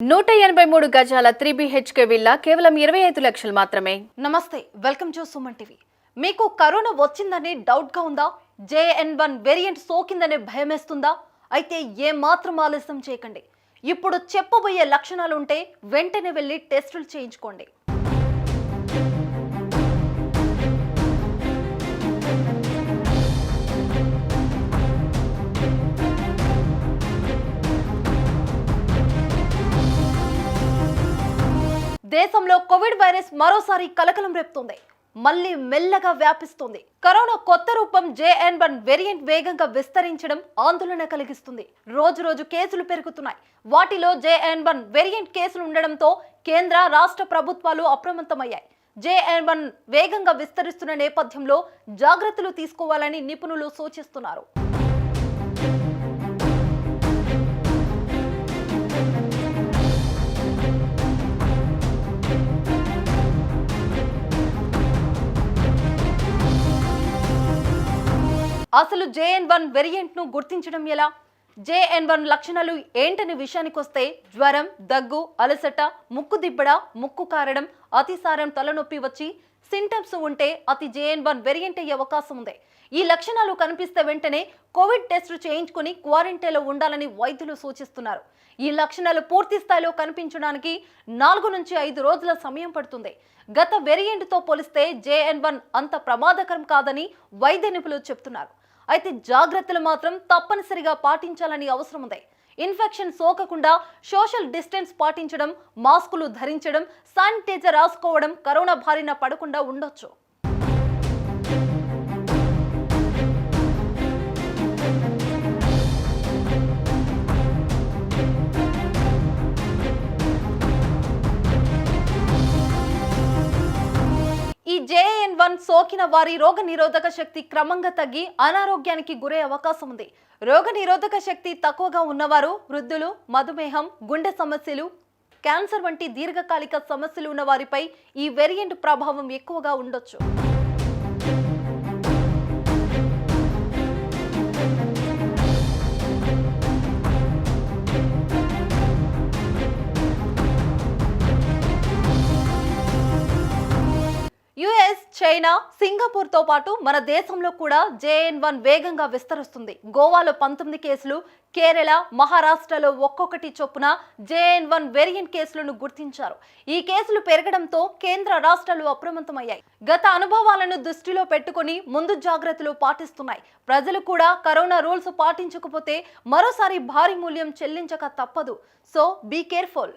నూట ఎనభై మూడు గజాల త్రీ బిహెచ్కే విల్లా కేవలం ఇరవై ఐదు లక్షలు మాత్రమే. నమస్తే వెల్కమ్ టు సుమన్ టీవీ. మీకు కరోనా వచ్చిందని డౌట్గా ఉందా? జేఎన్ వన్ వేరియంట్ సోకిందనే భయమేస్తుందా? అయితే ఏ మాత్రం ఆలస్యం చేయకండి. ఇప్పుడు చెప్పబోయే లక్షణాలు ఉంటే వెంటనే వెళ్ళి టెస్టులు చేయించుకోండి. దేశంలో కోవిడ్ వైరస్ మరోసారి కలకలం రేపుతుంది. మళ్ళీ మెల్లగా వ్యాపిస్తుంది. కరోనా కొత్త రూపం జేఎన్ వన్ వేరియంట్ వేగంగా విస్తరించడం ఆందోళన కలిగిస్తుంది. రోజు రోజు కేసులు పెరుగుతున్నాయి. వాటిలో జేఎన్ వన్ వేరియంట్ కేసులు ఉండడంతో కేంద్ర రాష్ట్ర ప్రభుత్వాలు అప్రమత్తమయ్యాయి. జేఎన్ వన్ వేగంగా విస్తరిస్తున్న నేపథ్యంలో జాగ్రత్తలు తీసుకోవాలని నిపుణులు సూచిస్తున్నారు. అసలు జేఎన్ వన్ వెరియంట్ను గుర్తించడం ఎలా? జేఎన్ వన్ లక్షణాలు ఏంటనే విషయానికి వస్తే జ్వరం దగ్గు అలసట ముక్కు దిబ్బడ ముక్కు కారడం అతిసారం తలనొప్పి వచ్చి సింటమ్స్ ఉంటే అతి జేఎన్ వన్ వెరియంట్ అయ్యే అవకాశం ఉంది. ఈ లక్షణాలు కనిపిస్తే వెంటనే కోవిడ్ టెస్ట్ చేయించుకుని క్వారంటైన్లో ఉండాలని వైద్యులు సూచిస్తున్నారు. ఈ లక్షణాలు పూర్తి స్థాయిలో కనిపించడానికి నాలుగు నుంచి ఐదు రోజుల సమయం పడుతుంది. గత వేరియంట్తో పోలిస్తే జేఎన్ వన్ అంత ప్రమాదకరం కాదని వైద్య నిపుణులు చెప్తున్నారు. అయితే జాగ్రత్తలు మాత్రం తప్పనిసరిగా పాటించాలని అవసరం ఉంది. ఇన్ఫెక్షన్ సోకకుండా సోషల్ డిస్టెన్స్ పాటించడం మాస్కులు ధరించడం శానిటైజర్ రాసుకోవడం కరోనా బారిన పడకుండా ఉండొచ్చు. జేఎన్ వన్ సోకిన వారి రోగ నిరోధక శక్తి క్రమంగా తగ్గి అనారోగ్యానికి గురే అవకాశం ఉంది. రోగ నిరోధక శక్తి తక్కువగా ఉన్నవారు వృద్ధులు మధుమేహం గుండె సమస్యలు క్యాన్సర్ వంటి దీర్ఘకాలిక సమస్యలు ఉన్న వారిపై ఈ వేరియంట్ ప్రభావం ఎక్కువగా ఉండొచ్చు. చైనా సింగపూర్తో పాటు మన దేశంలో కూడా జేఎన్ వన్ వేగంగా విస్తరిస్తుంది. గోవాలో పంతొమ్మిది కేసులు కేరళ మహారాష్ట్రలో ఒక్కొక్కటి చొప్పున జేఎన్ వన్ వేరియంట్ కేసులను గుర్తించారు. ఈ కేసులు పెరగడంతో కేంద్ర రాష్ట్రాలు అప్రమత్తమయ్యాయి. గత అనుభవాలను దృష్టిలో పెట్టుకుని ముందు జాగ్రత్తలు పాటిస్తున్నాయి. ప్రజలు కూడా కరోనా రూల్స్ పాటించకపోతే మరోసారి భారీ మూల్యం చెల్లించక తప్పదు. So be careful